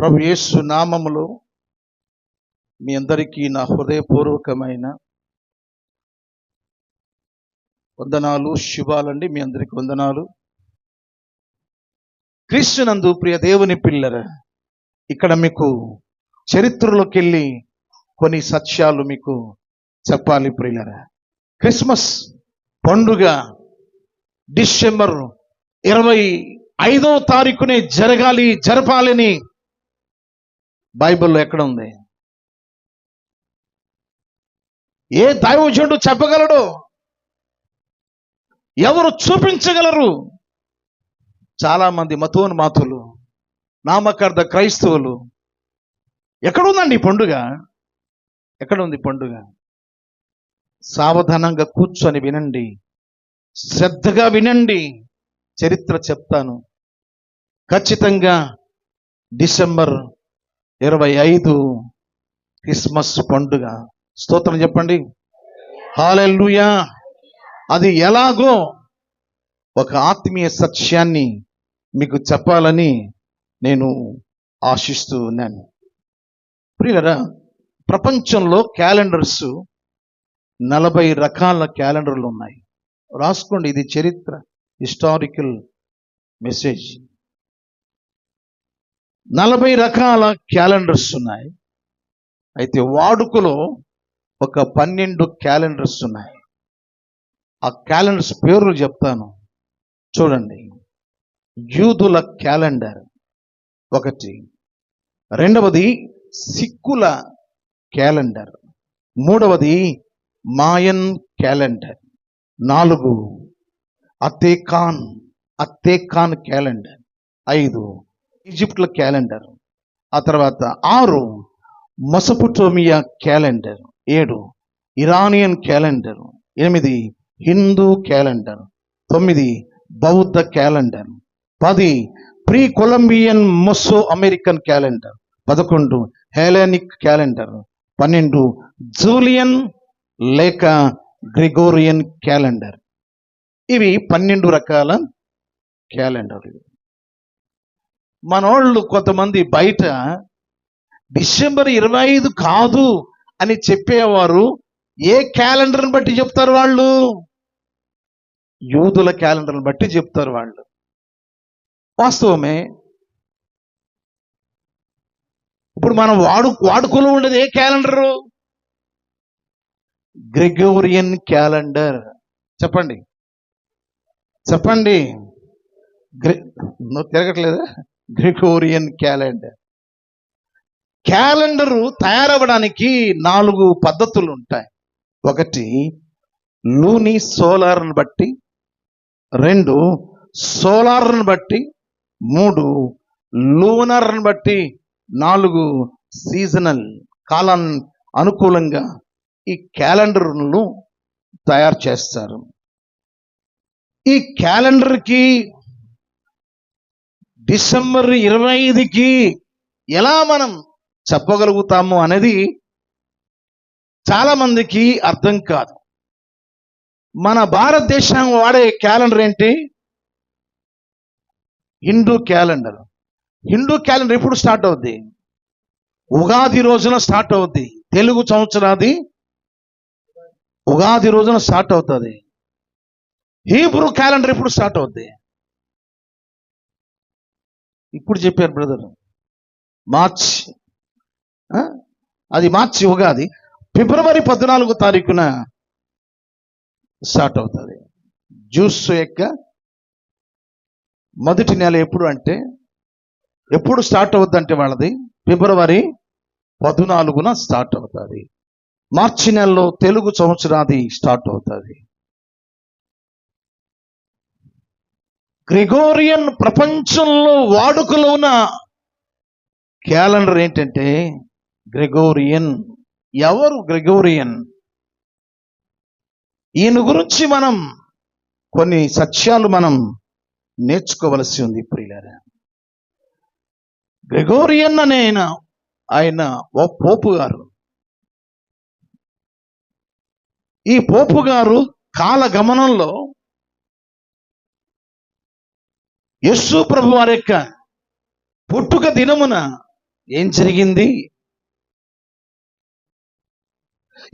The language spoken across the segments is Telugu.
ప్రభు యేసు నామములో మీ అందరికీ నా హృదయపూర్వకమైన వందనాలు శుభాలండి. మీ అందరికి వందనాలు. క్రీస్తునందు ప్రియ దేవుని పిల్లర ఇక్కడ మీకు చరిత్రలోకి వెళ్ళి కొన్ని సత్యాలు మీకు చెప్పాలి ప్రియులర. క్రిస్మస్ పండుగ డిసెంబర్ ఇరవై ఐదో తారీఖునే జరగాలి జరపాలని బైబిల్లో ఎక్కడ ఉంది? ఏ దైవజుడు చెప్పగలడు? ఎవరు చూపించగలరు? చాలా మంది మతోన్మాతులు నామకార్థ క్రైస్తవులు ఎక్కడుందండి పండుగ? ఎక్కడుంది పండుగ? సావధానంగా కూర్చొని వినండి. శ్రద్ధగా వినండి. చరిత్ర చెప్తాను. ఖచ్చితంగా డిసెంబర్ ఇరవై ఐదు క్రిస్మస్ పండుగ. స్తోత్రం చెప్పండి. హాలెల్లుయా. అది ఎలాగో ఒక ఆత్మీయ సత్యాన్ని మీకు చెప్పాలని నేను ఆశిస్తూ ఉన్నాను ప్రియులరా ప్రపంచంలో క్యాలెండర్స్ నలభై రకాల క్యాలెండర్లు ఉన్నాయి. రాసుకోండి ఇది చరిత్ర హిస్టారికల్ మెసేజ్. నలభై రకాల క్యాలెండర్స్ ఉన్నాయి. అయితే వాడుకలో ఒక పన్నెండు క్యాలెండర్స్ ఉన్నాయి. ఆ క్యాలెండర్స్ పేర్లు చెప్తాను. చూడండి. యూదుల క్యాలెండర్ ఒకటి. రెండవది సిక్కుల క్యాలెండర్. మూడవది మాయన్ క్యాలెండర్. నాలుగు అతేకాన్ అత్తేకాన్ క్యాలెండర్. ఐదు ఈజిప్ట్ల క్యాలెండర్. ఆ తర్వాత ఆరు మొసపుటోమియా క్యాలెండర్. ఏడు ఇరానియన్ క్యాలెండర్. ఎనిమిది హిందూ క్యాలెండర్. తొమ్మిది బౌద్ధ క్యాలెండర్. పది pre Columbian Meso American calendar. పదకొండు హెలెనిక్ క్యాలెండర్. పన్నెండు జూలియన్ లేక గ్రిగోరియన్ క్యాలెండర్. ఇవి పన్నెండు రకాల క్యాలెండర్లు. మనోళ్ళు కొంతమంది బయట డిసెంబర్ ఇరవై ఐదు కాదు అని చెప్పేవారు. ఏ క్యాలెండర్ని బట్టి చెప్తారు వాళ్ళు? యూదుల క్యాలెండర్ని బట్టి చెప్తారు వాళ్ళు. వాస్తవమే ఇప్పుడు మనం వాడు వాడుకలో ఉండేది ఏ క్యాలెండరు? Gregorian calendar. చెప్పండి. చెప్పండి. గ్రె నువ్వు తిరగట్లేదా? Gregorian calendar. క్యాలెండరు తయారవ్వడానికి నాలుగు పద్ధతులు ఉంటాయి ఒకటి లూని సోలార్ను బట్టి రెండు సోలార్ను బట్టి మూడు లూనర్ను బట్టి నాలుగు సీజనల్ కాలం అనుకూలంగా ఈ క్యాలెండర్ను తయారు చేస్తారు. ఈ క్యాలెండర్కి డిసెంబర్ ఇరవై ఐదుకి ఎలా మనం చెప్పగలుగుతాము అనేది చాలామందికి అర్థం కాదు. మన భారతదేశం వాడే క్యాలెండర్ ఏంటి? హిందూ క్యాలెండర్. హిందూ క్యాలెండర్ ఎప్పుడు స్టార్ట్ అవుద్ది? ఉగాది రోజున స్టార్ట్ అవుద్ది. తెలుగు సంవత్సరాది ఉగాది రోజున స్టార్ట్ అవుతుంది. హీబ్రూ క్యాలెండర్ ఎప్పుడు స్టార్ట్ అవుద్ది? ఇప్పుడు చెప్పారు బ్రదర్ మార్చ్ అది మార్చి ఉగాది. ఫిబ్రవరి పద్నాలుగో తారీఖున స్టార్ట్ అవుతుంది. జ్యూస్ యొక్క మొదటి నెల ఎప్పుడు అంటే ఎప్పుడు స్టార్ట్ అవుద్ది అంటే వాళ్ళది? ఫిబ్రవరి పద్నాలుగున స్టార్ట్ అవుతుంది. మార్చి నెలలో తెలుగు సంవత్సరాది స్టార్ట్ అవుతుంది. గ్రెగోరియన్ ప్రపంచంలో వాడుకలో ఉన్న క్యాలెండర్ ఏంటంటే గ్రెగోరియన్. ఎవరు గ్రెగోరియన్? ఈయన గురించి మనం కొన్ని సత్యాలు మనం నేర్చుకోవలసి ఉంది ప్రియులారా. గ్రెగోరియన్ అనే ఆయన ఆయన ఓ పోపు గారు. ఈ పోపు గారు కాలగమనంలో యస్సు ప్రభు వారి యొక్క పుట్టుక దినమున ఏం జరిగింది?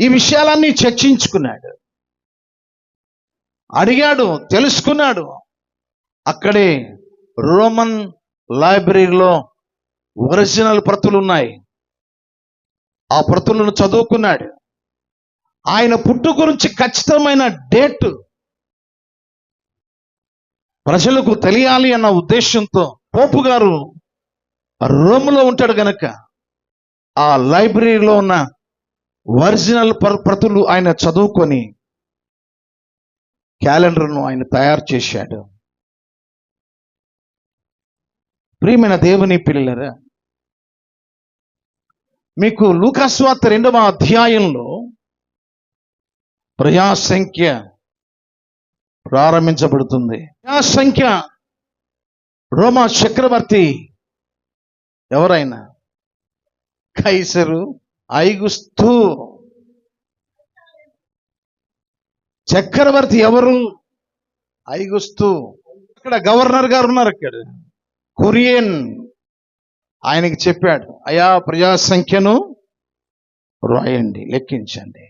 ఈ విషయాలన్నీ చర్చించుకున్నాడు. అడిగాడు తెలుసుకున్నాడు. అక్కడే రోమన్ లైబ్రరీలో ఒరిజినల్ ప్రతులు ఉన్నాయి. ఆ ప్రతులను చదువుకున్నాడు. ఆయన పుట్టు గురించి ఖచ్చితమైన డేట్ ప్రజలకు తెలియాలి అన్న ఉద్దేశంతో పోపు గారు రోమ్లో ఉంటాడు గనక ఆ లైబ్రరీలో ఉన్న ఒరిజినల్ ప్రతులు ఆయన చదువుకొని క్యాలెండర్ను ఆయన తయారు చేశాడు. ప్రియమైన దేవుని పిల్లరా మీకు లూకాస్వార్త రెండవ అధ్యాయంలో ప్రజాసంఖ్య ప్రారంభించబడుతుంది. ప్రజాసంఖ్య రోమా చక్రవర్తి ఎవరైనా? కైసరు ఐగుస్తు. చక్రవర్తి ఎవరు? ఐగుస్తు. ఇక్కడ గవర్నర్ గారు ఉన్నారు ఇక్కడ. కురియన్ ఆయనకి చెప్పాడు అయా ప్రజా సంఖ్యను రాయండి లెక్కించండి.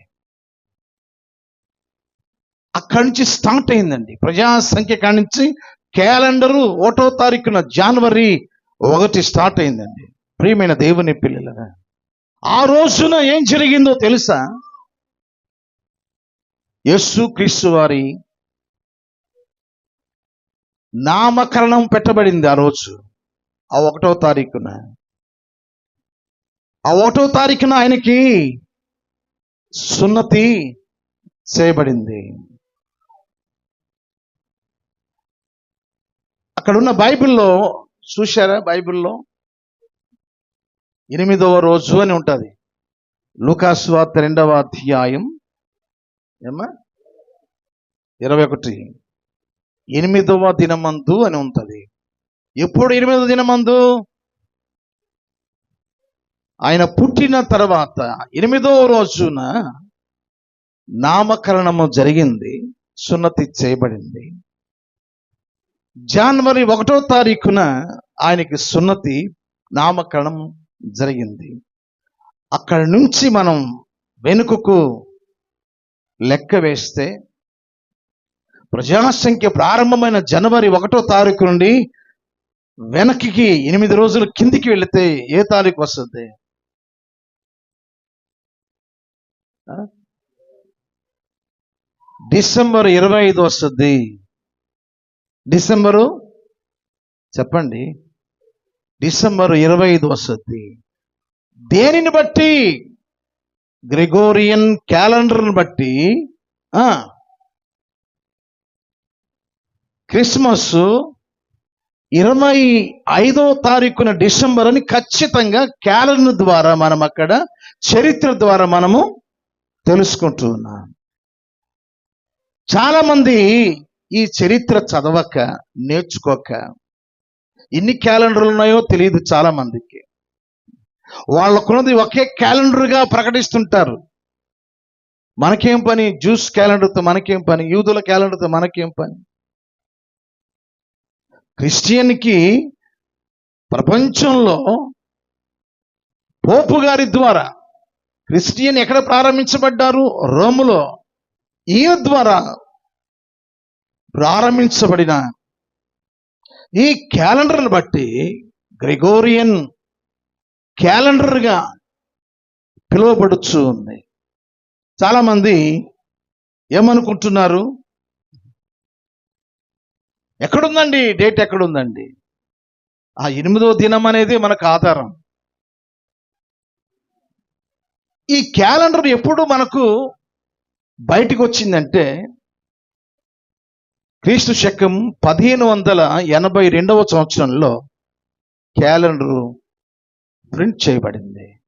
అక్కడి నుంచి స్టార్ట్ అయిందండి. ప్రజా సంఖ్య కాడి నుంచి క్యాలెండరు ఒకటో తారీఖున జనవరి ఒకటి స్టార్ట్ అయిందండి. ప్రియమైన దేవుని పిల్లలుగా ఆ రోజున ఏం జరిగిందో తెలుసా? యేసు క్రీస్తు వారి నామకరణం పెట్టబడింది ఆ రోజు. ఆ ఒకటో తారీఖున. ఆ ఒకటో తారీఖున ఆయనకి సున్నతి చేయబడింది. అక్కడున్న బైబిల్లో చూశారా? బైబిల్లో ఎనిమిదవ రోజు అని ఉంటుంది. లూకాస్వార్త రెండవ అధ్యాయం. ఏమా ఇరవై ఒకటి. ఎనిమిదవ దినమందు అని ఉంటుంది. ఎప్పుడు ఎనిమిదవ దినమందు? ఆయన పుట్టిన తర్వాత ఎనిమిదవ రోజున నామకరణము జరిగింది సున్నతి చేయబడింది. జనవరి ఒకటో తారీఖున ఆయనకి సున్నతి నామకరణం జరిగింది. అక్కడి నుంచి మనం వెనుకకు లెక్క వేస్తే ప్రజాసంఖ్య ప్రారంభమైన జనవరి ఒకటో తారీఖు నుండి వెనక్కి ఎనిమిది రోజులు కిందికి వెళితే ఏ తారీఖు వస్తుంది? డిసెంబర్ ఇరవై ఐదు వస్తుంది. డిసెంబరు చెప్పండి. డిసెంబర్ ఇరవై ఐదు వస్తుంది దేనిని బట్టి? గ్రెగోరియన్ క్యాలెండర్ని బట్టి. ఆ, క్రిస్మస్ ఇరవై ఐదో తారీఖున డిసెంబర్ అని ఖచ్చితంగా క్యాలెండర్ ద్వారా మనం అక్కడ చరిత్ర ద్వారా మనము తెలుసుకుంటూ ఉన్నాం ఈ చరిత్ర చదవక నేర్చుకోక ఎన్ని క్యాలెండర్లు ఉన్నాయో తెలియదు చాలా మందికి వాళ్ళకున్నది ఒకే క్యాలెండర్గా ప్రకటిస్తుంటారు. మనకేం పని? జ్యూస్ క్యాలెండర్తో మనకేం పని? యూదుల క్యాలెండర్తో మనకేం పని? క్రిస్టియన్కి ప్రపంచంలో పోపు గారి ద్వారా క్రిస్టియన్ ఎక్కడ ప్రారంభించబడ్డారు? రోములో. ఈయన ద్వారా ప్రారంభించబడిన ఈ క్యాలెండర్ను బట్టి గ్రెగోరియన్ క్యాలెండర్గా పిలువబడుచు ఉంది. చాలామంది ఏమనుకుంటున్నారు? ఎక్కడుందండి? డేట్ ఎక్కడుందండి? ఆ ఎనిమిదో దినం అనేది మనకు ఆధారం. ఈ క్యాలెండర్ ఎప్పుడు మనకు బయటికి వచ్చిందంటే క్రీస్తు శకం పదిహేను వందల ఎనభై రెండవ సంవత్సరంలో క్యాలెండరు ప్రింట్ చేయబడింది.